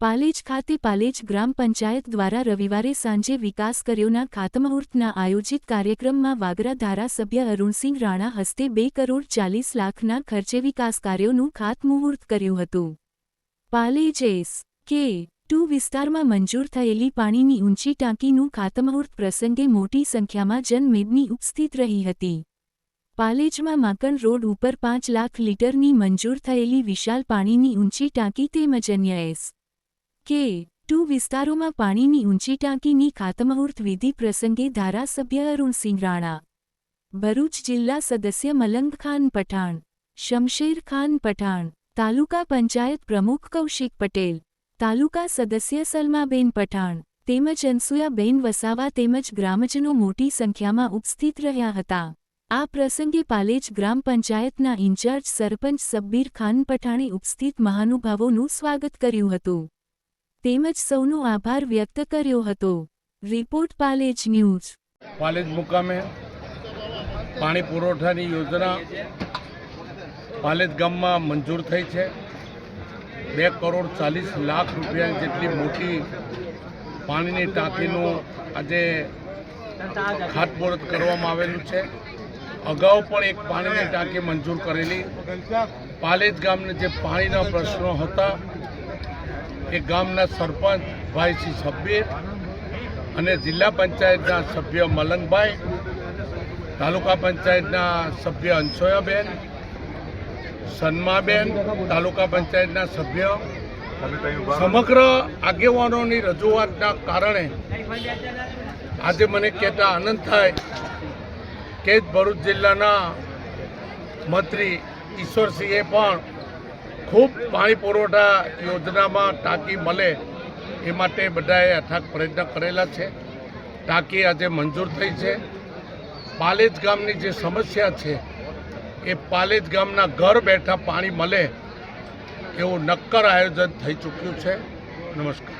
પાલેજ ખાતે પાલેજ ગ્રામ પંચાયત દ્વારા રવિવારે સાંજે વિકાસ કર્યોના ખાતમુહૂર્તના આયોજિત કાર્યક્રમમાં વાગરા ધારાસભ્ય અરુણસિંહ રાણા હસ્તે બે કરોડ ચાલીસ લાખના ખર્ચે વિકાસ કાર્યોનું ખાતમુહૂર્ત કર્યું હતું. પાલેજ એસ કે ટુ વિસ્તારમાં મંજૂર થયેલી પાણીની ઊંચી ટાંકીનું ખાતમુહૂર્ત પ્રસંગે મોટી સંખ્યામાં જનમેદની ઉપસ્થિત રહી હતી. પાલેજમાં માકણ રોડ ઉપર પાંચ લાખ લીટરની મંજૂર થયેલી વિશાળ પાણીની ઊંચી ટાંકી તેમજ અન્ય એસ કે ટુ વિસ્તારોમાં પાણીની ઊંચી ટાંકીની ખાતમુહૂર્ત વિધિ પ્રસંગે ધારાસભ્ય અરુણસિંહ રાણા, ભરૂચ જિલ્લા સદસ્ય મલંગ ખાન પઠાણ, શમશેર ખાન પઠાણ, તાલુકા પંચાયત પ્રમુખ કૌશિક પટેલ, તાલુકા સદસ્ય સલમાબેન પઠાણ તેમજ અનસુયાબેન વસાવા તેમજ ગ્રામજનો મોટી સંખ્યામાં ઉપસ્થિત રહ્યા હતા. આ પ્રસંગે પાલેજ ગ્રામ પંચાયતના ઇન્ચાર્જ સરપંચ સબ્બીર ખાન પઠાણે ઉપસ્થિત મહાનુભાવોનું સ્વાગત કર્યું હતું. તેમજ સૌનો આભાર વ્યક્ત કર્યો હતો. Report Palej news. પાલેજ મુકામે પાણી પુરવઠાની યોજના પાલેજ ગામમાં મંજૂર થઈ છે. બે કરોડ ચાલીસ લાખ રૂપિયા જેટલી મોટી પાણીની ટાંકીનું આજે ખાતમુહૂર્ત કરવામાં આવેલું છે. અગાઉ પણ એક પાણીની ટાંકી મંજૂર કરેલી. પાલેજ ગામને જે પાણીના પ્રશ્નો હતા, એ ગામના સરપંચ, ભાઈ શ્રી સભ્ય અને જિલ્લા પંચાયતના સભ્ય મલંગભાઈ તાલુકા પંચાયતના સભ્ય અંશોયાબેન, સન્માબેન, તાલુકા પંચાયતના સભ્ય, સમગ્ર આગેવાનોની રજૂઆતના કારણે આજે મને કહેતા આનંદ થાય કે ભરૂચ જિલ્લાના મંત્રી ઈશ્વરસિંહે પણ ખૂબ પાણી પુરવઠા યોજનામાં ટાંકી મળે એ માટે બધાએ અથાગ પ્રયત્ન કરેલા છે. ટાંકી આજે મંજૂર થઈ છે. પાલેજ ગામની જે સમસ્યા છે, એ પાલેજ ગામના ઘર બેઠા પાણી મળે એવું નક્કર આયોજન થઈ ચૂક્યું છે. નમસ્કાર.